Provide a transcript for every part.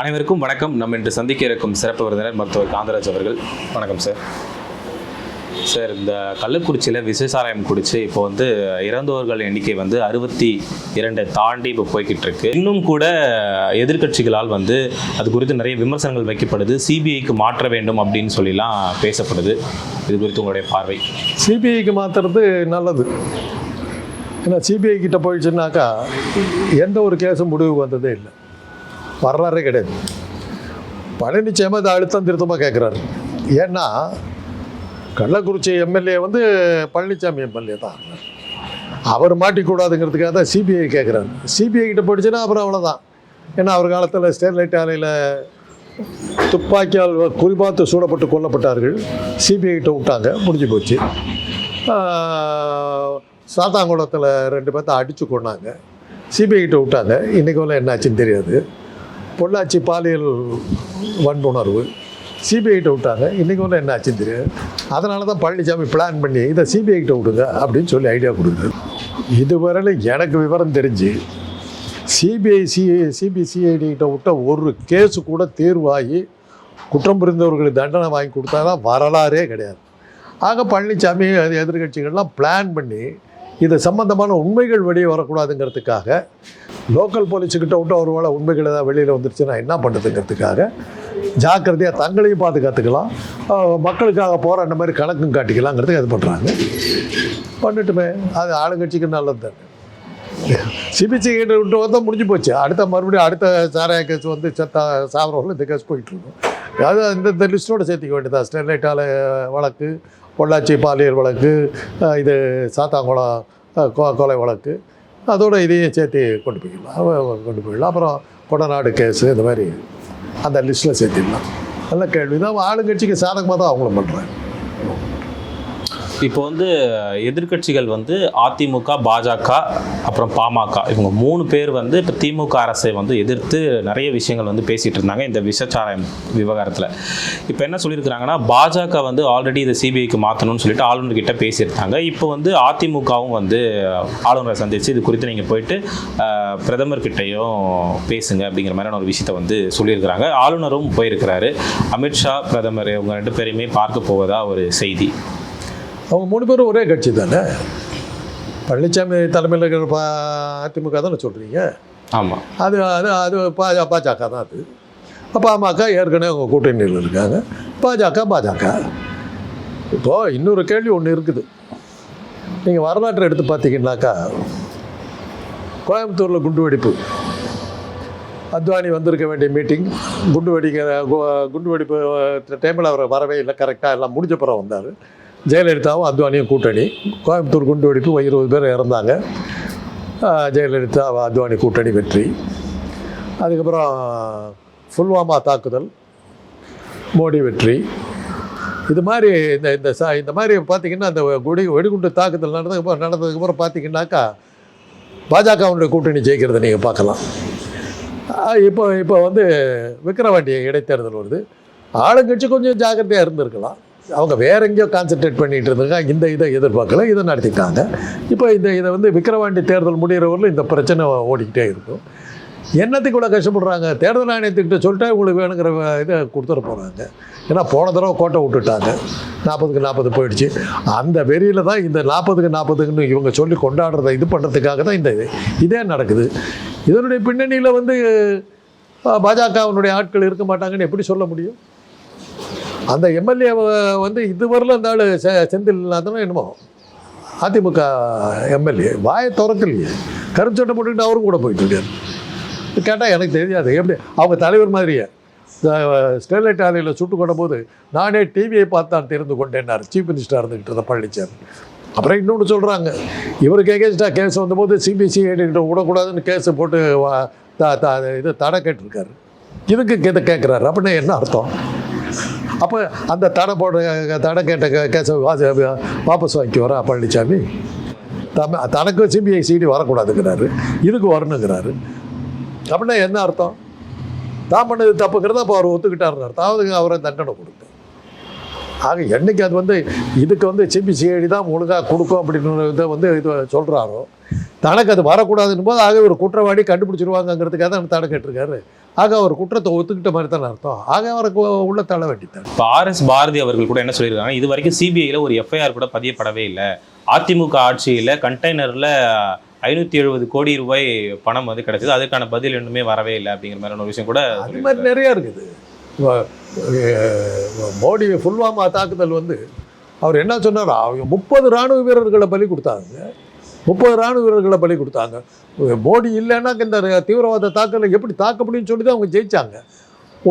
அனைவருக்கும் வணக்கம். நம்ம இன்று சந்திக்க இருக்கும் சிறப்பு விருந்தினர் மருத்துவர் காந்தராஜ் அவர்கள். வணக்கம் சார் சார் இந்த கள்ளக்குறிச்சியில் விசேஷாலயம் குடிச்சு இப்போ வந்து இறந்தவர்கள் எண்ணிக்கை வந்து அறுபத்தி இரண்டை தாண்டி இப்போ போய்கிட்டு இருக்கு இன்னும் கூட எதிர்க்கட்சிகளால் வந்து அது குறித்து நிறைய விமர்சனங்கள் வைக்கப்படுது. சிபிஐக்கு மாற்ற வேண்டும் அப்படின்னு சொல்லிலாம் பேசப்படுது. இது குறித்து உங்களுடைய பார்வை. சிபிஐக்கு மாற்றுறது நல்லது. ஏன்னா சிபிஐ கிட்ட போயிடுச்சுன்னாக்கா எந்த ஒரு கேஸும் முடிவுக்கு வந்ததே இல்லை. வரலாறே கிடையாது. பழனிசாமி அதை அழுத்தம் திருத்தமாக கேட்குறாரு ஏன்னா கள்ளக்குறிச்சி எம்எல்ஏ வந்து பழனிசாமி எம்எல்ஏ தான். அவர் மாட்டிக்கூடாதுங்கிறதுக்காக தான் சிபிஐ கேட்குறாரு சிபிஐ கிட்ட போயிடுச்சுன்னா அப்புறம் அவ்வளோதான் ஏன்னா அவர் காலத்தில் ஸ்டெர்லைட் ஆலையில் துப்பாக்கியால் குறிபாத்து சூடப்பட்டு கொல்லப்பட்டார்கள். சிபிஐ கிட்ட விட்டாங்க. முடிஞ்சு போச்சு. சாத்தாங்குளத்தில் ரெண்டு பேர்த்த அடித்து கொண்டாங்க சிபிஐ கிட்ட விட்டாங்க. இன்றைக்கு வரல என்னாச்சுன்னு தெரியாது. பொள்ளாச்சி பாலியல் வன்புணர்வு. சிபிஐகிட்ட விட்டாங்க. இன்றைக்கி ஒன்றும் என்ன ஆச்சுன்னு தெரியும் அதனால தான் பழனிசாமி பிளான் பண்ணி இதை சிபிஐகிட்ட விடுங்க அப்படின்னு சொல்லி ஐடியா கொடுக்குது இதுவரையில் எனக்கு விவரம் தெரிஞ்சு சிபிஐ சி சிபிசிஐடி கிட்ட விட்ட ஒரு கேஸு கூட தேர்வாகி குற்றம் புரிந்தவர்களுக்கு தண்டனை வாங்கி கொடுத்தாங்க வரலாறே கிடையாது. ஆக பழனிசாமி எதிர்கட்சிகள்லாம் பிளான் பண்ணி இது சம்பந்தமான உண்மைகள் வெளியே வரக்கூடாதுங்கிறதுக்காக லோக்கல் போலீஸுக்கிட்ட விட்டு ஒரு வேளை உண்மைகள் ஏதாவது வெளியில் வந்துருச்சுன்னா என்ன பண்ணுறதுங்கிறதுக்காக ஜாக்கிரதையாக தங்களையும் பாதுகாத்துக்கலாம் மக்களுக்காக போகிற அந்த மாதிரி கணக்கும் காட்டிக்கலாங்கிறதுக்கு இது பண்ணுறாங்க பண்ணட்டுமே அது ஆளுங்கட்சிக்கு நல்லது தானே சிபிசி கிட்ட விட்டு வந்தால் முடிஞ்சு போச்சு. அடுத்த மறுபடியும் அடுத்த சாராய கேஸ் வந்து செத்தா சாப்பிட்றவங்களும் இந்த கேஸ் போயிட்டுருக்கும் அது இந்த இந்த லிஸ்ட்டோட சேர்த்திக்க வேண்டியதா ஸ்டெர்லைட் ஆலை வழக்கு பொள்ளாச்சி பாலியல் வழக்கு இது சாத்தாங்குளம் கொ- கொலை வழக்கு. அதோட இதையும் சேர்த்து கொண்டு போயிடலாம். கொண்டு போயிடலாம். அப்புறம் கொடநாடு கேஸு இந்த மாதிரி அந்த லிஸ்ட்டில் சேர்த்திடலாம். நல்ல கேள்வி. தான் ஆளுங்கட்சிக்கு சாதகமாக தான் அவங்களும் பண்ணுறாங்க இப்போ வந்து எதிர்க்கட்சிகள் வந்து அதிமுக பாஜக அப்புறம் பாமக. இவங்க மூணு பேர் வந்து இப்போ திமுக அரசை வந்து எதிர்த்து நிறைய விஷயங்கள் வந்து பேசிகிட்டு இருந்தாங்க இந்த விஷச்சாராயம் விவகாரத்தில். இப்போ என்ன சொல்லியிருக்கிறாங்கன்னா பாஜக வந்து ஆல்ரெடி இதை சிபிஐக்கு மாற்றணும்னு சொல்லிட்டு ஆளுநர்கிட்ட பேசியிருந்தாங்க. இப்போ வந்து அதிமுகவும் வந்து ஆளுநரை சந்தித்து இது குறித்து நீங்கள் போயிட்டு பிரதமர்கிட்டையும் பேசுங்க அப்படிங்கிற மாதிரியான ஒரு விஷயத்தை வந்து சொல்லியிருக்கிறாங்க. ஆளுநரும் போயிருக்கிறாரு. அமித்ஷா பிரதமர் இவங்க ரெண்டு பேரையுமே பார்க்க போவதா ஒரு செய்தி. அவங்க மூணு பேரும் ஒரே கட்சி தானே? பழனிசாமி தலைமையில் இருக்கிற பா அதிமுக தானே சொல்கிறீங்க ஆமாம் அது அது அது பாஜ பாஜக தான் அது. பாமக ஏற்கனவே அவங்க கூட்டணியில் இருக்காங்க. பாஜக பாஜக. இப்போது இன்னொரு கேள்வி ஒன்று இருக்குது. நீங்கள் வரலாற்றை எடுத்து பார்த்தீங்கன்னாக்கா கோயம்புத்தூரில் குண்டு வெடிப்பு அத்வானி வந்திருக்க வேண்டிய மீட்டிங். குண்டு வெடிக்கிற கு- குண்டு வெடிப்பு டைமில் அவர் வரவே இல்லை. கரெக்டாக எல்லாம் முடிஞ்ச பிறகு வந்தார். ஜெயலலிதாவும் அத்வானியும் கூட்டணி. கோயம்புத்தூர் குண்டு வெடிப்பு இருபது பேர் இறந்தாங்க. ஜெயலலிதா அத்வானி கூட்டணி வெற்றி. அதுக்கப்புறம் புல்வாமா தாக்குதல். மோடி வெற்றி. இது மாதிரி இந்த இந்த சா இந்த மாதிரி பார்த்தீங்கன்னா அந்த குடி வெடிகுண்டு தாக்குதல் நடந்ததுக்கப்புறம் நடந்ததுக்கப்புறம் பார்த்தீங்கன்னாக்கா பாஜகவுடைய கூட்டணி ஜெயிக்கிறத நீங்கள் பார்க்கலாம். இப்போ இப்போ வந்து விக்கிரவாண்டி இடைத்தேர்தல் வருது. ஆளுங்கட்சி கொஞ்சம் ஜாக்கிரதையாக இருந்திருக்கலாம். அவங்க வேற எங்கேயோ கான்சென்ட்ரேட் பண்ணிகிட்டு இருந்தாங்க இந்த இதை எதிர்பார்க்கல இதை நடத்திட்டாங்க. இப்போ இந்த இதை வந்து விக்கிரவாண்டி தேர்தல் முடிகிறவரில் இந்த பிரச்சனை ஓடிக்கிட்டே இருக்கும். என்னத்துக்கு இவ்வளோ கஷ்டப்படுறாங்க? தேர்தல் ஆணையத்துக்கிட்ட சொல்லிட்டா உங்களுக்கு வேணுங்கிற இதை கொடுத்துட போகிறாங்க ஏன்னா போன தடவை கோட்டை விட்டுட்டாங்க. நாற்பதுக்கு நாற்பது போயிடுச்சு. அந்த வெறியில் தான் இந்த நாற்பதுக்கு நாற்பதுக்குன்னு இவங்க சொல்லி கொண்டாடுறதை இது பண்ணுறதுக்காக தான் இந்த இது இதே நடக்குது. இதனுடைய பின்னணியில் வந்து பாஜகவினுடைய ஆட்கள் இருக்க மாட்டாங்கன்னு எப்படி சொல்ல முடியும்? அந்த எம்எல்ஏ வந்து இதுவரையிலும் அந்த ஆள் செ செந்தில் இல்லாதனோ என்னமோ? அதிமுக எம்எல்ஏ. வாயை திறக்கலையே. கருச்சட்டை போட்டுக்கிட்டு அவரும் கூட போயிட்டு இருக்காரு. கேட்டால் எனக்கு தெரியாது. எப்படி? அவங்க தலைவர் மாதிரியே. ஸ்டெர்லைட் ஆலையில் சுட்டு கொண்டபோது நானே டிவியை பார்த்து தான் தெரிந்து கொண்டேன்னார். சீஃப் மினிஸ்டராக இருந்துக்கிட்டு இருந்த பழனிசாமி அப்புறம் இன்னொன்று சொல்கிறாங்க இவருக்கு எகேன்ஸ்டாக கேஸ் வந்தபோது சிபிசிஐடி கிட்ட விடக்கூடாதுன்னு கேஸ் போட்டு வா- த- த- இது தடை கேட்டிருக்காரு. இதுக்கு இதை கேட்குறாரு அப்படின்னா என்ன அர்த்தம்? அப்போ அந்த தடை போட தடை கேட்ட கேச கேஸை வாபஸ் வாங்கிக்குவாரா பழனிசாமி தம தனக்கு சிபிஐ சிடி வரக்கூடாதுங்கிறாரு. இதுக்கு வரணுங்கிறாரு. அப்படின்னா என்ன அர்த்தம்? தான் பண்ணது தப்புங்கிறத அப்போ அவர் ஒத்துக்கிட்டாருன்னு அர்த்தம். அதுக்கு அவரை தண்டனை கொடுக்கும் ஆக என்னைக்கு அது வந்து இதுக்கு வந்து சிபிசிஐடி தான் ஒழுங்காக கொடுக்கும் அப்படின்னு இதை வந்து இது சொல்கிறாரோ தனக்கு அது வரக்கூடாதுன்னு போது ஆக ஒரு குற்றவாளி கண்டுபிடிச்சிருவாங்கங்கிறதுக்காக தான் தடை கேட்டிருக்காரு. ஆக அவர் குற்றத்தை ஒத்துக்கிட்ட மாதிரி தானே அர்த்தம். ஆக அவருக்கு உள்ள தள்ள வேண்டித்தான் இப்போ ஆர்எஸ் பாரதி அவர்கள் கூட என்ன சொல்லியிருக்காங்க இது வரைக்கும் சிபிஐயில் ஒரு எஃப்ஐஆர் கூட பதியப்படவே இல்லை. அதிமுக ஆட்சியில் கண்டெய்னரில் ஐநூற்றி எழுபது கோடி ரூபாய் பணம் வந்து கிடைச்சது. அதுக்கான பதில் இன்னுமே வரவே இல்லை அப்படிங்கிற மாதிரியான ஒரு விஷயம் கூட அது மாதிரி நிறையா இருக்குது. மோடி புல்வாமா தாக்குதல் வந்து அவர் என்ன சொன்னார்? அவங்க முப்பது ராணுவ வீரர்களை பலி கொடுத்தாங்க. முப்பது ராணுவ வீரர்களை பலி கொடுத்தாங்க. மோடி இல்லைன்னா இந்த தீவிரவாத தாக்கலை எப்படி தாக்க முடியும்னு சொல்லி தான் அவங்க ஜெயிச்சாங்க.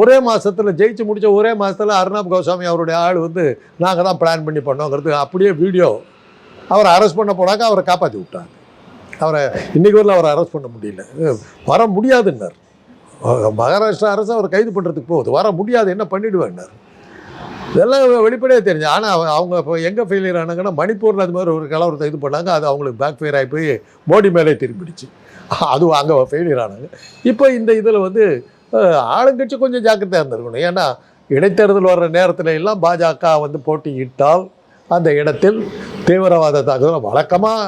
ஒரே மாதத்தில் ஜெயிச்சு முடித்த ஒரே மாதத்தில் அர்ணாப் கோஸ்வாமி அவருடைய ஆள் வந்து நாங்கள் தான் பிளான் பண்ணி பண்ணோங்கிறது அப்படியே வீடியோ அவரை அரெஸ்ட் பண்ண போனாக்க அவரை காப்பாற்றி விட்டாங்க. அவரை இன்னைக்கு வரல அவரை அரெஸ்ட் பண்ண முடியல. வர முடியாதுன்னார். மகாராஷ்டிரா அரசு அவர் கைது பண்ணுறதுக்கு போகுது. வர முடியாது. என்ன பண்ணிடுவேன்னார். இதெல்லாம் வெளிப்படையாக தெரிஞ்சு. ஆனால் அவங்க இப்போ எங்கே ஃபெயிலியர் ஆனாங்கன்னா மணிப்பூரில் அது மாதிரி ஒரு கலவரத்தை இது பண்ணாங்க. அது அவங்களுக்கு பேக் ஃபெயர் ஆகி போய் மோடி மேலே திரும்பிடுச்சு. அதுவும் அங்கே ஃபெயிலியர் ஆனாங்க இப்போ இந்த இதில் வந்து ஆளுங்கட்சி கொஞ்சம் ஜாக்கிரதையாக இருந்திருக்கணும். ஏன்னா இடைத்தேர்தல் வர்ற நேரத்தில் எல்லாம் பாஜக வந்து போட்டியிட்டால் அந்த இடத்தில் தீவிரவாத தாக்குதல் வழக்கமாக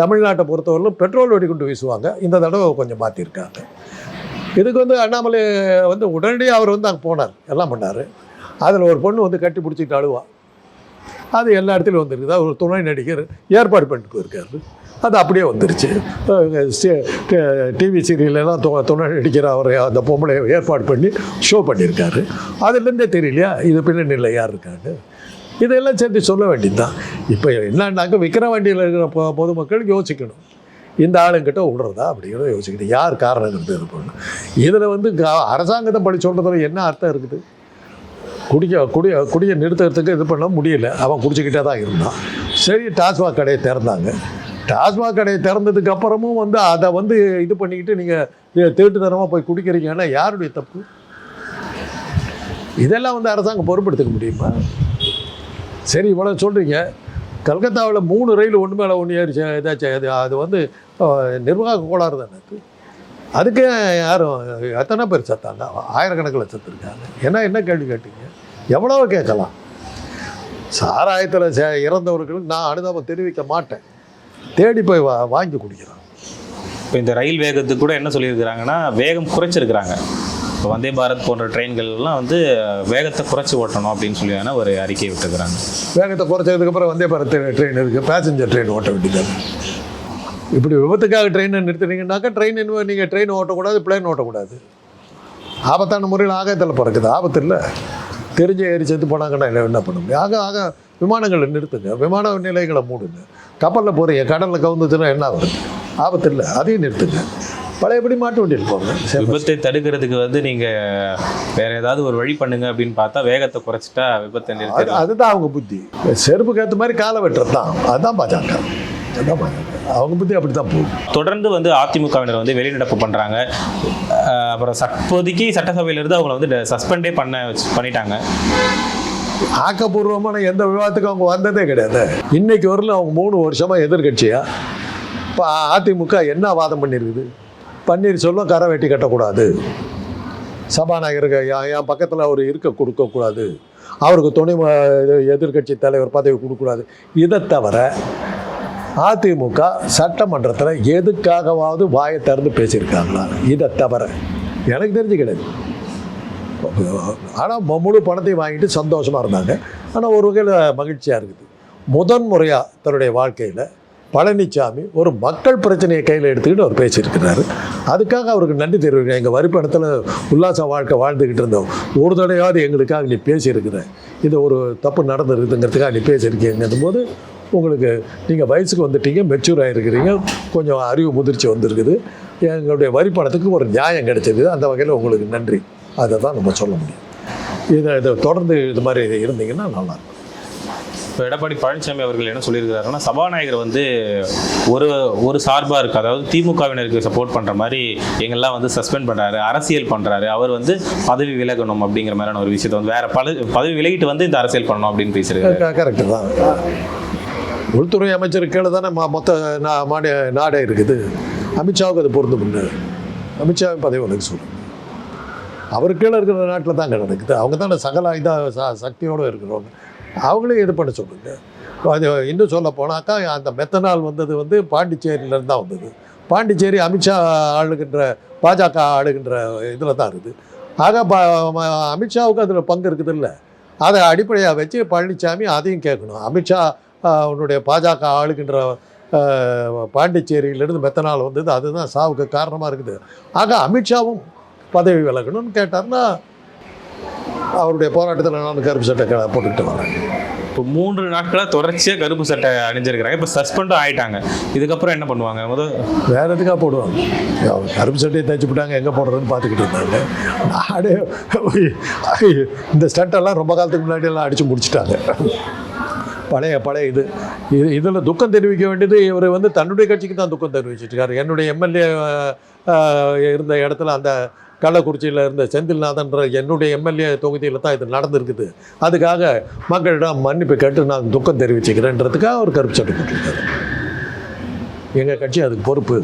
தமிழ்நாட்டை பொறுத்தவரையிலும் பெட்ரோல் வெடிகுண்டு வீசுவாங்க. இந்த தடவை கொஞ்சம் மாற்றிருக்காங்க இதுக்கு வந்து அண்ணாமலை வந்து உடனடியாக அவர் வந்து அங்கே போனார். எல்லாம் பண்ணார். அதில் ஒரு பொண்ணு வந்து கட்டி பிடிச்சிக்கிட்டு அழுவா. அது எல்லா இடத்துலையும் வந்துருக்குது. ஒரு துணை நடிகர் ஏற்பாடு பண்ணிட்டு போயிருக்காரு. அது அப்படியே வந்துருச்சு. டிவி சீரியலெல்லாம் து துணை நடிக்கிற அவர் அந்த பொம்பளை ஏற்பாடு பண்ணி ஷோ பண்ணியிருக்காரு. அதுலேருந்தே தெரியலையா? இது பின்னணியில் யார் இருக்காங்க? இதெல்லாம் சேர்த்து சொல்ல வேண்டியதுதான். இப்போ என்னன்னாக்க விக்கிரவாண்டியில் இருக்கிற பொ பொதுமக்கள் யோசிக்கணும். இந்த ஆளுங்கிட்ட விடுறதா அப்படிங்கிறத யோசிக்கணும். யார் காரணங்கிறது இருக்கணும் இதில் வந்து க- அரசாங்கத்தை படி சொல்கிறதுல என்ன அர்த்தம் இருக்குது? குடிக்க குடிய குடியை நிறுத்துறதுக்கு இது பண்ண முடியல. அவன் குடிச்சிக்கிட்டே தான் இருந்தான். சரி டாஸ்மாக் கடையை திறந்தாங்க. டாஸ்மாக் கடையை திறந்ததுக்கு அப்புறமும் வந்து அதை வந்து இது பண்ணிக்கிட்டு நீங்கள் திருட்டுத்தனமாக போய் குடிக்கிறீங்கன்னா யாருடைய தப்பு? இதெல்லாம் வந்து அரசாங்கம் பொறுப்பெடுத்துக்க முடியுமா? சரி இவ்வளோ சொல்கிறீங்க கல்கத்தாவில் மூணு ரயில் ஒன்று மேலே ஒன்று ஏறி சே- இதாச்சு அது அது வந்து நிர்வாக கோளாறு தானே அது? அதுக்கு யாரும் எத்தனை பேர் சத்தாங்க? ஆயிரக்கணக்கில் சத்துருக்காங்க. ஏன்னா என்ன கேள்வி கேட்டீங்க? எவ்வளோ கேட்கலாம். சாராயத்தில் சே இறந்தவர்களுக்கு நான் அனுதாபம் தெரிவிக்க மாட்டேன். தேடி போய் வா வாங்கி குடிக்கிறான் இப்போ இந்த ரயில் வேகத்துக்கு கூட என்ன சொல்லியிருக்கிறாங்கன்னா வேகம் குறைச்சிருக்கிறாங்க. இப்போ வந்தே பாரத் போன்ற ட்ரெயின்கள்லாம் வந்து வேகத்தை குறைச்சி ஓட்டணும் அப்படின்னு சொல்லி ஒரு அறிக்கை விட்டுக்கிறாங்க வேகத்தை குறைச்சதுக்கப்புறம் வந்தே பாரத் ட்ரெயின் இருக்குது பேசஞ்சர் ட்ரெயின் ஓட்ட வேண்டியது. இப்படி விபத்துக்காக ட்ரெயினை நிறுத்துனீங்கன்னாக்கா ட்ரெயின் என்ன நீங்கள் ட்ரெயின் ஓட்டக்கூடாது பிளேன் ஓட்டக்கூடாது. ஆபத்தான முறையில் ஆகாயத்தில் பறக்குது. ஆபத்து இல்லை. தெரிஞ்ச ஏறி செத்து போனாங்கன்னா என்ன பண்ண முடியும் ஆக ஆக விமானங்களை நிறுத்துங்க. விமான நிலையங்களை மூடுங்க. கப்பலில் போகிறீங்க கடலில் கவுந்துச்சுன்னா என்ன வருது ஆபத்து இல்லை. அதையும் நிறுத்துங்க. பழையபடி மாட்டு வண்டியில் போங்க. விபத்தை தடுக்கிறதுக்கு வந்து நீங்க வேற ஏதாவது ஒரு வழி பண்ணுங்க அப்படின்னு பார்த்தா வேகத்தை குறைச்சிட்டா விபத்தை நிறுத்தி அதுதான் அவங்க புத்தி. செருப்புக்கு ஏற்ற மாதிரி காலை வெட்டுறது தான் அதுதான் பாஜக. அதுதான் பாஜக. அவங்க புத்தி அப்படி தான் போகுது. தொடர்ந்து வந்து அதிமுகவினர் வந்து வெளிநடப்பு பண்றாங்க. அஹ் அப்புறம் சட்டப்போதைக்கு சட்டசபையிலிருந்து அவங்கள வந்து சஸ்பெண்டே பண்ண பண்ணிட்டாங்க. ஆக்கப்பூர்வமான எந்த விவாதத்துக்கும் அவங்க வந்ததே கிடையாது. இன்னைக்கு வரல அவங்க மூணு வருஷமா எதிர்கட்சியா? இப்போ அதிமுக என்ன வாதம் பண்ணியிருக்குது பன்னீர்செல்வம் கரை வெட்டி கட்டக்கூடாது. சபாநாயகருக்கு என் பக்கத்தில் அவர் இருக்க கொடுக்கக்கூடாது. அவருக்கு துணை எதிர்கட்சி தலைவர் பதவி கொடுக்கக்கூடாது. இதை தவிர அதிமுக சட்டமன்றத்தில் எதுக்காகவாவது வாயை திறந்து பேசியிருக்காங்களா? இதை தவிர. எனக்கு தெரிஞ்சு கிடையாது. ஆனால் முழு பணத்தையும் வாங்கிட்டு சந்தோஷமாக இருந்தாங்க. ஆனால் ஒரு வகையில் மகிழ்ச்சியாக இருக்குது. முதன் முறையாக தன்னுடைய வாழ்க்கையில் பழனிசாமி ஒரு மக்கள் பிரச்சனையை கையில் எடுத்துக்கிட்டு அவர் பேசியிருக்கிறாரு. அதுக்காக அவருக்கு நன்றி தெரிவிக்கிறேன். எங்கள் வரிப்பணத்தில் உல்லாச வாழ்க்கை வாழ்ந்துக்கிட்டு இருந்தோம். ஒரு தடையாவது எங்களுக்காக நீ பேசியிருக்கிறேன் இது ஒரு தப்பு நடந்திருக்குதுங்கிறதுக்காக நீ பேசியிருக்கீங்கும் போது உங்களுக்கு நீங்கள் வயசுக்கு வந்துட்டீங்க மெச்சூர் ஆகிருக்கிறீங்க கொஞ்சம் அறிவு முதிர்ச்சி வந்திருக்குது. எங்களுடைய வரிப்பணத்துக்கு ஒரு நியாயம் கிடைச்சது. அந்த வகையில் உங்களுக்கு நன்றி. அதை தான் நம்ம சொல்ல முடியும். இதை இதை தொடர்ந்து இது மாதிரி இருந்தீங்கன்னா நல்லாயிருக்கும் இப்போ எடப்பாடி பழனிசாமி அவர்கள் என்ன சொல்லியிருக்கிறாருன்னா சபாநாயகர் வந்து ஒரு ஒரு சார்பாக இருக்கு. அதாவது திமுகவினருக்கு சப்போர்ட் பண்ணுற மாதிரி எங்கெல்லாம் வந்து சஸ்பெண்ட் பண்ணுறாரு அரசியல் பண்ணுறாரு அவர் வந்து பதவி விலகணும் அப்படிங்கிற மாதிரியான ஒரு விஷயத்தை வந்து வேற பல பதவி விலகிட்டு வந்து இந்த அரசியல் பண்ணணும் அப்படின்னு பேசுறாரு கரெக்டு தான். உள்துறை அமைச்சர் கீழே தானே மொத்த நா மாநில நாடே இருக்குது. அமித்ஷாவுக்கு அது பொருந்து இல்லை அமித்ஷாவின் பதவி உனக்கு சொல்லுங்கள் அவர் கீழே இருக்கிற நாட்டில் தாங்க நடக்குது. அவங்க தானே சகல இதாக ச சக்தியோடு இருக்கிறவங்க. அவங்களையும் இது பண்ண சொல்லுங்க. அது இன்னும் சொல்ல போனாக்கா அந்த மெத்தனால் வந்தது வந்து பாண்டிச்சேரியிலேருந்து தான் வந்தது. பாண்டிச்சேரி அமித்ஷா ஆளுகின்ற பாஜக ஆளுகின்ற இதில் தான் இருக்குது. ஆக ப ம- அமித்ஷாவுக்கு அதில் பங்கு இருக்குது இல்லை அதை அடிப்படையாக வச்சு பழனிசாமி அதையும் கேட்கணும். அமித்ஷா உன்னுடைய பாஜக ஆளுகின்ற பாண்டிச்சேரியிலிருந்து மெத்தனால் வந்தது. அதுதான் சாவுக்கு காரணமாக இருக்குது. ஆக அமித்ஷாவும் பதவி விலகணும்னு கேட்டார்னா அவருடைய போராட்டத்தில் நான் கருப்பு சட்டை போட்டுக்கிட்டு வரேன். இப்போ மூன்று நாட்களாக தொடர்ச்சியாக கருப்பு சட்டை அணிஞ்சிருக்கிறாங்க. இப்போ சஸ்பெண்டும் ஆயிட்டாங்க. இதுக்கப்புறம் என்ன பண்ணுவாங்க? முதல் வேற எதுக்காக போடுவாங்க? கருப்பு சட்டையை தைச்சு விட்டாங்க எங்கே போடுறதுன்னு பார்த்துக்கிட்டு இருந்தாங்க. நாடே இந்த ஸ்டண்டெல்லாம் ரொம்ப காலத்துக்கு முன்னாடி எல்லாம் அடித்து முடிச்சிட்டாங்க. பழைய பழைய இது. இது இதில் துக்கம் தெரிவிக்க வேண்டியது இவர் வந்து தன்னுடைய கட்சிக்கு தான் துக்கம் தெரிவிச்சிட்ருக்காரு என்னுடைய எம்எல்ஏ இருந்த இடத்துல அந்த கள்ளக்குறிச்சியில் இருந்த செந்தில்நாதன்ற என்னுடைய எம்எல்ஏ தொகுதியில் தான் இது நடந்திருக்குது. அதுக்காக மக்களிடம் மன்னிப்பு கேட்டு நான் துக்கம் தெரிவிச்சுக்கிறேன்றதுக்காக அவர் கருப்பு சட்டை போட்டிருக்காரு. எங்கள் கட்சி அதுக்கு பொறுப்பு.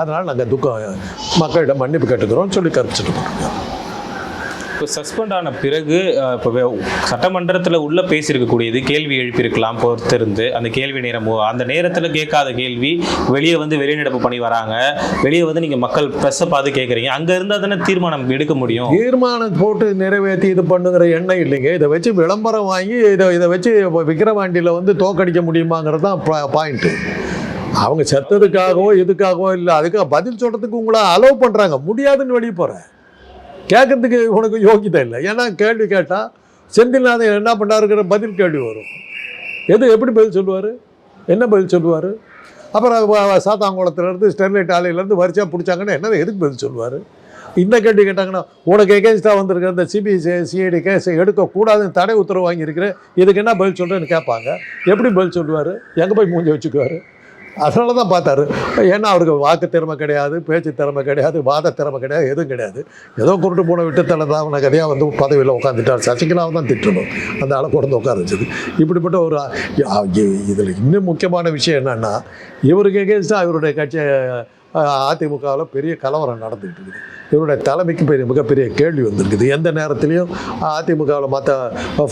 அதனால் நாங்கள் துக்கம் மக்களிடம் மன்னிப்பு கேட்டுக்கிறோம்னு சொல்லி கருப்பு சட்டை போட்டிருக்காரு. இப்போ சஸ்பெண்ட் ஆன பிறகு இப்போ சட்டமன்றத்தில் உள்ளே பேசியிருக்கக்கூடியது கேள்வி எழுப்பியிருக்கலாம் பொறுத்திருந்து. அந்த கேள்வி நேரம் அந்த நேரத்தில் கேட்காத கேள்வி வெளியே வந்து வெளிநடப்பு பண்ணி வராங்க. வெளியே வந்து நீங்கள் மக்கள் ப்ரெஸ்ஸை பார்த்து கேட்குறீங்க. அங்கே இருந்தால் தானே தீர்மானம் எடுக்க முடியும்? தீர்மானம் போட்டு நிறைவேற்றி இது பண்ணுங்கிற எண்ணம் இல்லைங்க. இதை வச்சு விளம்பரம் வாங்கி இதை இதை வச்சு விக்கிரவாண்டியில் வந்து தோக்கடிக்க முடியுமாங்கிறது தான் பாயிண்ட்டு அவங்க செத்ததுக்காகவோ எதுக்காகவோ இல்லை அதுக்காக பதில் சொல்கிறதுக்கு உங்களை அலோவ் பண்ணுறாங்க முடியாதுன்னு வெளியே போகிறேன் கேட்கறதுக்கு உனக்கு யோகிதா இல்லை. ஏன்னா கேள்வி கேட்டால் செந்தில்நாதன் என்ன பண்ணாருங்கிற பதில் கேள்வி வரும். எது எப்படி பதில் சொல்லுவார்? என்ன பதில் சொல்லுவார்? அப்புறம் சாத்தாங்குளத்துலேருந்து ஸ்டெர்லைட் ஆலையிலேருந்து வரிசையாக பிடிச்சாங்கன்னா என்ன எதுக்கு பதில் சொல்லுவார்? இந்த கேள்வி கேட்டாங்கன்னா உனக்கு எகேன்ஸ்டாக வந்திருக்கிற இந்த சிபிஐ சிஐடி கேஸ் எடுக்கக்கூடாதுன்னு தடை உத்தரவு வாங்கியிருக்கிற இதுக்கு என்ன பதில் சொல்கிறேன்னு கேட்பாங்க. எப்படி பதில் சொல்லுவார்? எங்கே போய் மூஞ்சி வச்சுக்குவார்? அதனால தான் பார்த்தாரு. ஏன்னா அவருக்கு வாக்கு திறமை கிடையாது பேச்சு திறமை கிடையாது வாத திறமை கிடையாது எதுவும் கிடையாது. ஏதோ குருட்டு போன விட்டு தான் அவனை கதையாக வந்து பதவியில் உட்காந்துட்டார் சசிகலாவை தான் திட்டணும். அந்த ஆளை கொண்டு உட்கார வச்சது. இப்படிப்பட்ட ஒரு இதில் இன்னும் முக்கியமான விஷயம் என்னென்னா இவருக்கு எகேன்ஸ்டாக இவருடைய கட்சியை அதிமுகவில் பெரிய கலவரம் நடந்துகிட்டு இருக்குது. இவருடைய தலைமைக்கு பெரிய மிகப்பெரிய கேள்வி வந்திருக்குது. எந்த நேரத்துலையும் அதிமுகவில் மற்ற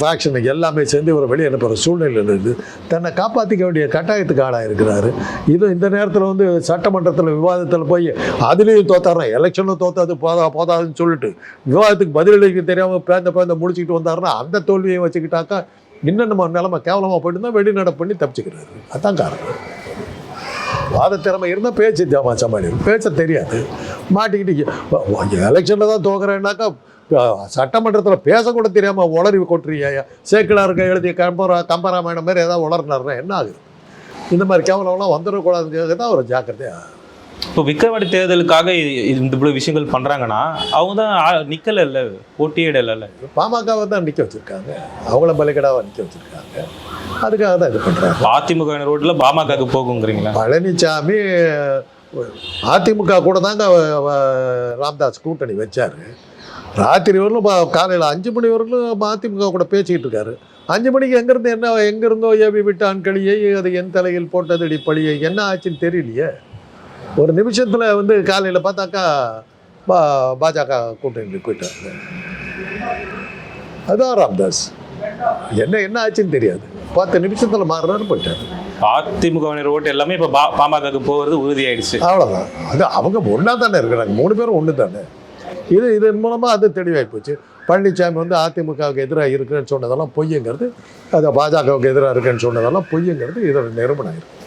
ஃபேக்ஷன் எல்லாமே சேர்ந்து இவரை வெளியே அனுப்புகிற சூழ்நிலை இருக்குது. தன்னை காப்பாற்றிக்க வேண்டிய கட்டாயத்துக்கு ஆளாக இருக்கிறாரு. இது இந்த நேரத்தில் வந்து சட்டமன்றத்தில் விவாதத்தில் போய் அதுலேயும் தோத்தாடுறேன் எலெக்ஷனும் தோத்தாது போதா போதாதுன்னு சொல்லிட்டு விவாதத்துக்கு பதிலளிக்க தெரியாமல் பேந்த பேந்த முடிச்சுக்கிட்டு வந்தாருன்னா அந்த தோல்வியை வச்சுக்கிட்டாக்கா இன்னும் நம்ம நிலமை கேவலமாக போயிட்டு தான் வெளிநடப்பு பண்ணி தப்பிச்சுக்கிறாரு. அதான் காரணம். வாத திறமை இருந்தால் பேச்சு தேவை சமாளிக்கும் பேச்ச தெரியாது. மாட்டிக்கிட்டு எலெக்ஷனில் தான் தோக்குறேன்னாக்கா சட்டமன்றத்தில் பேசக்கூட தெரியாமல் உளறி கொட்டுறீங்க. சேக்கிலாருக்கு எழுதிய கம்பரா கம்பராமாயணம் மாதிரி ஏதாவது உளர்னாருன்னா என்ன ஆகுது? இந்த மாதிரி கேவலம்லாம் வந்துடக்கூடாதுங்கிறது தான் ஒரு ஜாக்கிரதையாக இப்போ விக்கிரவாண்டி தேர்தலுக்காக இந்த இவ்வளோ விஷயங்கள் பண்ணுறாங்கன்னா அவங்க தான் நிற்கல இல்லை போட்டியிடல பாமகவை தான் நிற்க வச்சுருக்காங்க. அவங்கள பலிகடாவாக நிற்க வச்சுருக்காங்க. அதுக்காக தான் இது பண்ணுறாங்க அதிமுக ரோட்டில் பாமகக்கு போகுங்கிறீங்களா? பழனிசாமி அதிமுக கூட தாங்க ராம்தாஸ் கூட்டணி வச்சார். ராத்திரி வரலும் காலையில் அஞ்சு மணி வரலும் அதிமுக கூட பேசிக்கிட்டு இருக்காரு. அஞ்சு மணிக்கு எங்கேருந்து என்ன எங்கேருந்தோ ஏவி விட்டான் களியை அது என் தலையில் போட்டதடி பழியை என்ன ஆச்சுன்னு தெரியலையே. ஒரு நிமிஷத்தில் வந்து காலையில் பார்த்தாக்கா பா பாஜக கூட்டணி போயிட்டாங்க. அதான் ராம்தாஸ். என்ன என்ன ஆச்சுன்னு தெரியாது. பத்து நிமிஷத்தில் மாறுறாரு போயிட்டாரு. அதிமுக ஓட்டு எல்லாமே இப்போ பா பாமகக்கு போகிறது உறுதியாயிடுச்சு. அவ்வளோதான் அது அவங்க ஒன்றா தானே இருக்கிறாங்க. மூணு பேரும் ஒன்று தானே. இது இதன் மூலமாக அது தெளிவாகி போச்சு. பழனிசாமி வந்து அதிமுகவுக்கு எதிராக இருக்குன்னு சொன்னதெல்லாம் பொய்யுங்கிறது அது பாஜகவுக்கு எதிராக இருக்குன்னு சொன்னதெல்லாம் பொய்யுங்கிறது இதோட நிரூபணம் ஆயிருக்கு.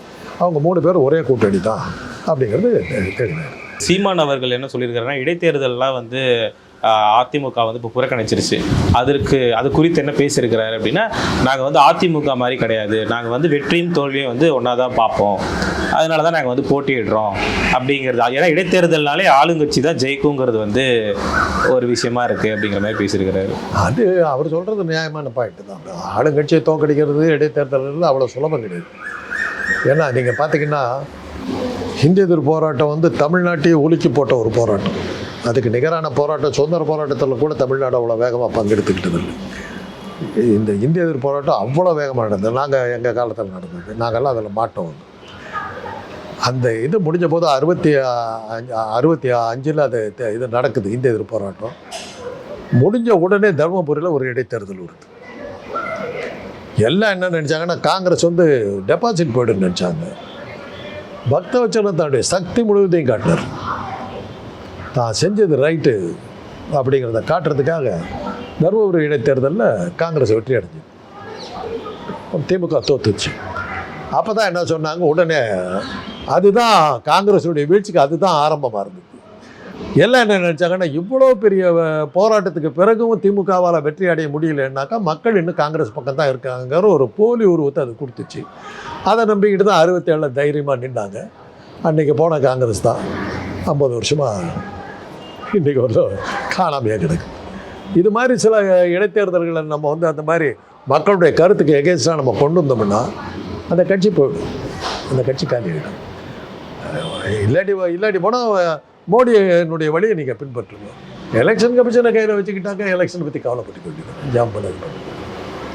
அவங்க மூணு பேரும் ஒரே கூட்டணி தான். அப்படிங்கிறது தெ- தெளிவாயிருக்கு சீமான் அவர்கள் என்ன சொல்லியிருக்காருன்னா இடைத்தேர்தல்லாம் வந்து அதிமுக வந்து இப்போ புறக்கணிச்சிருச்சு. அதற்கு அது குறித்து என்ன பேசியிருக்கிறாரு அப்படின்னா நாங்கள் வந்து அதிமுக மாதிரி கிடையாது. நாங்கள் வந்து வெற்றியும் தோல்வியும் வந்து ஒன்றா தான் பார்ப்போம். அதனால தான் நாங்கள் வந்து போட்டியிடுறோம். அப்படிங்கிறது ஏன்னா இடைத்தேர்தல்னாலே ஆளுங்கட்சி தான் ஜெயிக்குங்கிறது வந்து ஒரு விஷயமா இருக்குது அப்படிங்கிற மாதிரி பேசியிருக்கிறாரு. அது அவர் சொல்கிறது நியாயமான பாயிண்ட் தான். ஆளுங்கட்சியை தோக்கடிக்கிறது இடைத்தேர்தலில் அவ்வளோ சுலபம் கிடையாது. ஏன்னா நீங்கள் பார்த்தீங்கன்னா ஹிந்தி எதிர் போராட்டம் வந்து தமிழ்நாட்டையே ஒலுக்கி போட்ட ஒரு போராட்டம். அதுக்கு நிகரான போராட்டம் சுதந்திர போராட்டத்தில் கூட தமிழ்நாடு அவ்வளோ வேகமாக பங்கெடுத்துக்கிட்டது இல்லை இந்த இந்திய எதிர் போராட்டம் அவ்வளோ வேகமாக நடந்தது. நாங்கள் எங்கள் காலத்தில் நடந்தது. நாங்கள்லாம் அதில் மாட்டோம். வந்து அந்த இது முடிஞ்ச போது அறுபத்தி அஞ்சு அறுபத்தி அஞ்சில் அது இது நடக்குது இந்திய எதிர் போராட்டம். முடிஞ்ச உடனே தருமபுரியில் ஒரு இடைத்தேர்தல் வருது. எல்லாம் என்ன நினச்சாங்கன்னா காங்கிரஸ் வந்து டெபாசிட் போய்டுன்னு நினச்சாங்க. பக்தவச்சலம் தன்னுடைய சக்தி முழுவதையும் காட்டினார். தான் செஞ்சது ரைட்டு அப்படிங்கிறத காட்டுறதுக்காக தருமபுரி இடைத்தேர்தலில் காங்கிரஸ் வெற்றி அடைஞ்சது. திமுக தோத்துச்சு. அப்போ தான் என்ன சொன்னாங்க? உடனே அதுதான் காங்கிரஸுடைய வீழ்ச்சிக்கு அதுதான் ஆரம்பமாக இருந்தது. எல்லாம் என்ன நினச்சாங்கன்னா இவ்வளோ பெரிய போராட்டத்துக்கு பிறகும் திமுகவால் வெற்றி அடைய முடியலன்னாக்கா மக்கள் இன்னும் காங்கிரஸ் பக்கம் தான் இருக்காங்கிற ஒரு போலி உருவத்தை அது கொடுத்துச்சு. அதை நம்பிக்கிட்டு தான் அறுபத்தேழில் தைரியமாக நின்றாங்க அன்றைக்கி போன காங்கிரஸ் தான். ஐம்பது வருஷமாக இன்றைக்கி ஒரு காணாமையாக கிடக்கு. இது மாதிரி சில இடைத்தேர்தல்களை நம்ம வந்து அந்த மாதிரி மக்களுடைய கருத்துக்கு எகேன்ஸ்டாக நம்ம கொண்டு வந்தோம்னா அந்த கட்சி போயிடும். அந்த கட்சி காலி ஆகிடும் இல்லாட்டி இல்லாட்டி போனால் மோடியினுடைய வழியை நீங்கள் பின்பற்றுங்க. எலெக்ஷன் கமிஷனை கையில் வச்சுக்கிட்டாக்க எலெக்ஷனை பற்றி கவலைப்பட்டு கொண்டிருக்கோம் ஜாம் பண்ணது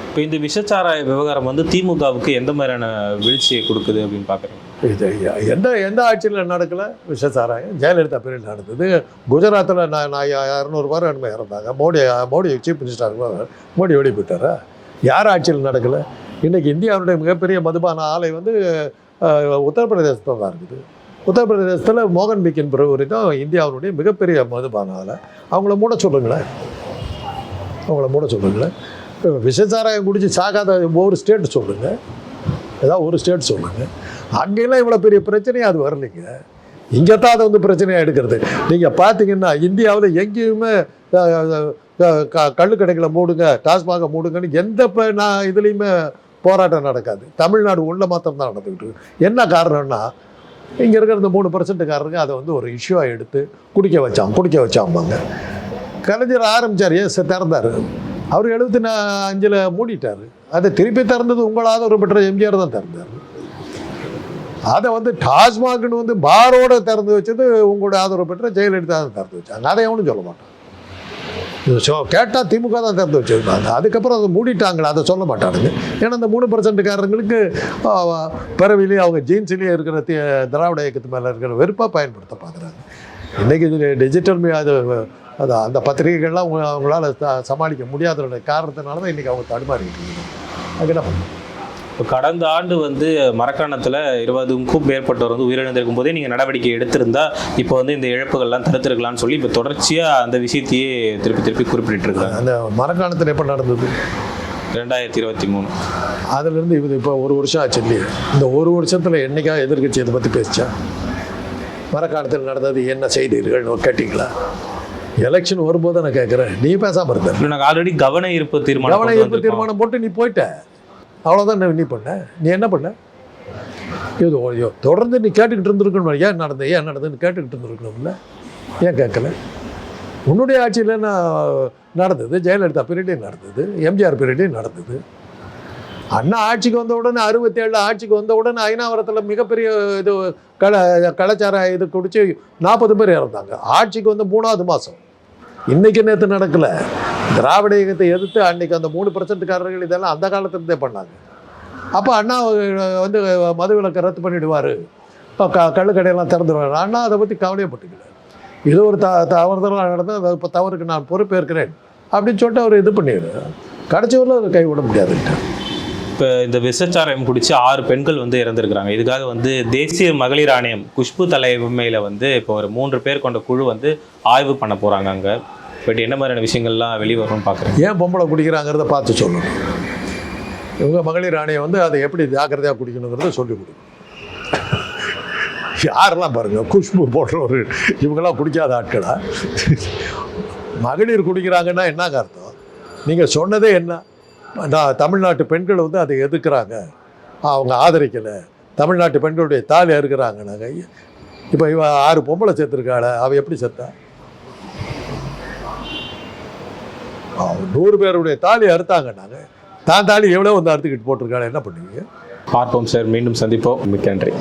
இப்போ இந்த விஷச்சாராய விவகாரம் வந்து திமுகவுக்கு எந்த மாதிரியான வீழ்ச்சியை கொடுக்குது அப்படின்னு பார்க்குறீங்க இது எந்த எந்த ஆட்சியில் நடக்கல விஷசாராயம் ஜெயலலிதா பீரியட் நடந்தது. குஜராத்தில் நான் நான் இரநூறு பேர் என்னமோ இறந்தாங்க. மோடி மோடி சீஃப் மினிஸ்டர் மோடி ஓடி போயிட்டாரா யார் ஆட்சியில் நடக்கலை? இன்றைக்கி இந்தியாவுடைய மிகப்பெரிய மதுபான ஆலை வந்து உத்தரப்பிரதேசத்தில் தான் இருக்குது. உத்தரப்பிரதேசத்தில் மோகன் பிக்கின் பிரபுரி தான் இந்தியாவுடைய மிகப்பெரிய மதுபானால் அவங்கள மூட சொல்லுங்களேன். அவங்கள மூட சொல்லுங்களேன். இப்போ விஷசாராயம் குடிச்சு சாகாத ஒவ்வொரு ஸ்டேட் சொல்லுங்கள் ஏதாவது ஒரு ஸ்டேட் சொல்லுங்கள் அங்கெல்லாம் இவ்வளோ பெரிய பிரச்சனையாக அது வரலைங்க. இங்கே தான் அதை வந்து பிரச்சனையாக எடுக்கிறது. நீங்கள் பார்த்தீங்கன்னா இந்தியாவில் எங்கேயுமே க அஹ், கடைகளை கள்ளுக்கடைகளை மூடுங்க டாஸ்மாக மூடுங்கன்னு எந்த இப்போ நான் இதுலேயுமே போராட்டம் நடக்காது. தமிழ்நாடு உள்ள மாத்திரம் தான் நடந்துக்கிட்டு இருக்கு. என்ன காரணம்னா இங்கே இருக்கிற இந்த மூணு பர்சன்ட்டுக்காரருங்க அதை வந்து ஒரு இஷ்யூவாக எடுத்து குடிக்க வச்சான் குடிக்க வச்சாம்பாங்க. கலைஞர் ஆரம்பித்தார் ஏன் திறந்தார். அவர் எழுபத்தி நா அஞ்சில் மூடிட்டார். அதை திருப்பி திறந்தது உங்களாத ஒரு பெற்ற எம்ஜிஆர் தான் திறந்தார். அதை வந்து டாஸ்மாக்னு வந்து பாரோட திறந்து வச்சது உங்களோட ஆதரவு பெற்ற ஜெயலலிதா தான் திறந்து வச்சாங்க. அதை எவனும் சொல்ல மாட்டான். ஸோ கேட்டால் திமுக தான் திறந்து வச்சிருந்தாங்க அதுக்கப்புறம் அதை மூடிட்டாங்களே? அதை சொல்ல மாட்டானுங்க. ஏன்னா அந்த மூணு பர்சன்ட்காரங்களுக்கு பிறவிலேயே அவங்க ஜீன்ஸ்லேயே இருக்கிற தி- திராவிட இயக்கத்து மேலே இருக்கிற வெறுப்பாக பயன்படுத்த பார்க்குறாங்க. இன்றைக்கி இது டிஜிட்டல் மீ அது அது அந்த பத்திரிகைகள்லாம் அவங்க அவங்களால ச- சமாளிக்க முடியாத காரணத்தினால தான் இன்றைக்கி அவங்க தடுமாறிட்டு இருக்காங்க. அதுக்கு என்ன பண்ணுவோம் இப்போ கடந்த ஆண்டு வந்து மரக்காணத்தில் இருபதுக்கும் மேற்பட்டவர் வந்து உயிரிழந்திருக்கும் போதே நீங்கள் நடவடிக்கை எடுத்திருந்தா இப்போ வந்து இந்த இழப்புகள்லாம் தடுத்திருக்கலாம்னு சொல்லி இப்போ தொடர்ச்சியாக அந்த விஷயத்தையே திருப்பி திருப்பி குறிப்பிட்டு இருக்காங்க அந்த மரக்காலத்தில் எப்போ நடந்தது? ரெண்டாயிரத்தி இருபத்தி மூணு. அதுலேருந்து இது இப்போ ஒரு வருஷம் ஆச்சு இல்லையா? இந்த ஒரு வருஷத்தில் என்னைக்கா எதிர்க்கட்சி இதை பற்றி பேசிச்சா? மரக்காலத்தில் நடந்தது என்ன செய்தீர்கள் கேட்டிங்களா? எலெக்ஷன் வரும்போது நான் கேட்குறேன் நீ பேசாமல் இருந்த. இல்லை நாங்கள் ஆல்ரெடி கவன ஈர்ப்பு தீர்மானம் கவன ஈர்ப்பு. தீர்மானம் போட்டு நீ போயிட்ட. அவ்வளோதான் நீ பண்ண? நீ என்ன பண்ண? இது ஐயோ தொடர்ந்து நீ கேட்டுக்கிட்டு இருந்திருக்கணும் ஏன் நடந்தது? ஏன் நடந்ததுன்னு கேட்டுக்கிட்டு இருந்திருக்கணும்ல. ஏன் கேட்கல? உன்னுடைய ஆட்சியில் நான் நடந்தது? ஜெயலலிதா பீரியட்டையும் நடந்தது எம்ஜிஆர் பீரியட்டையும் நடந்தது. அண்ணா ஆட்சிக்கு வந்த உடனே அறுபத்தேழில் ஆட்சிக்கு வந்த உடனே ஐநாவரத்தில் மிகப்பெரிய இது கல கலாச்சார இது குடித்து நாற்பது பேர் இறந்தாங்க. ஆட்சிக்கு வந்து மூணாவது மாதம் இன்றைக்கு நேற்று நடக்கலை. திராவிட இயக்கத்தை எதிர்த்து அன்னைக்கு அந்த மூணு பர்சன்ட்காரர்கள் இதெல்லாம் அந்த காலத்துலேருந்தே பண்ணாங்க. அப்போ அண்ணா வந்து மதுவிலக்கை ரத்து பண்ணிவிடுவார் இப்போ க கள்ளுக்கடையெல்லாம் திறந்துடுவார் அண்ணா அதை பற்றி கவலையப்பட்டுக்கல இது ஒரு த தவறுதலாக நடந்தால் இப்போ தவறுக்கு நான் பொறுப்பேற்கிறேன் அப்படின்னு சொல்லிட்டு அவர் இது பண்ணிடுறாரு கடைசி அவர் கைவிட முடியாது. இப்போ இந்த விசச்சாரம் குடித்து ஆறு பெண்கள் வந்து இறந்துருக்குறாங்க. இதுக்காக வந்து தேசிய மகளிர் ஆணையம் குஷ்பு தலைமையில் வந்து இப்போ ஒரு மூன்று பேர் கொண்ட குழு வந்து ஆய்வு பண்ண போகிறாங்க அங்கே. பட் என்ன மாதிரியான விஷயங்கள்லாம் வெளியே பார்க்குறேன் ஏன் பொம்பளை குடிக்கிறாங்கிறத பார்த்து சொல்லணும். இவங்க மகளிர் ஆணையம் வந்து அதை எப்படி ஜாக்கிரதையாக குடிக்கணுங்கிறத சொல்லி கொடுக்கும் யாரெல்லாம் பாருங்க குஷ்பு போடுறவர் இவங்கெல்லாம் குடிக்காத ஆட்களா? மகளிர் குடிக்கிறாங்கன்னா என்னங்க அர்த்தம்? நீங்கள் சொன்னதே என்ன? நான் தமிழ்நாட்டு பெண்கள் வந்து அதை எதிர்க்கிறாங்க. அவங்க ஆதரிக்கலை. தமிழ்நாட்டு பெண்களுடைய தாலி நாங்கள் இப்போ இவன் ஆறு பொம்பளை சேர்த்துருக்காள அவள் எப்படி செத்தா? நூறு பேருடைய தாலி அறுத்தாங்கன்னாங்க தான் தாலி எவ்வளோ வந்து அறுத்துக்கிட்டு போட்டிருக்காங்க? என்ன பண்ணுவீங்க பார்ப்போம் சார். மீண்டும் சந்திப்போம். மிக்க நன்றி.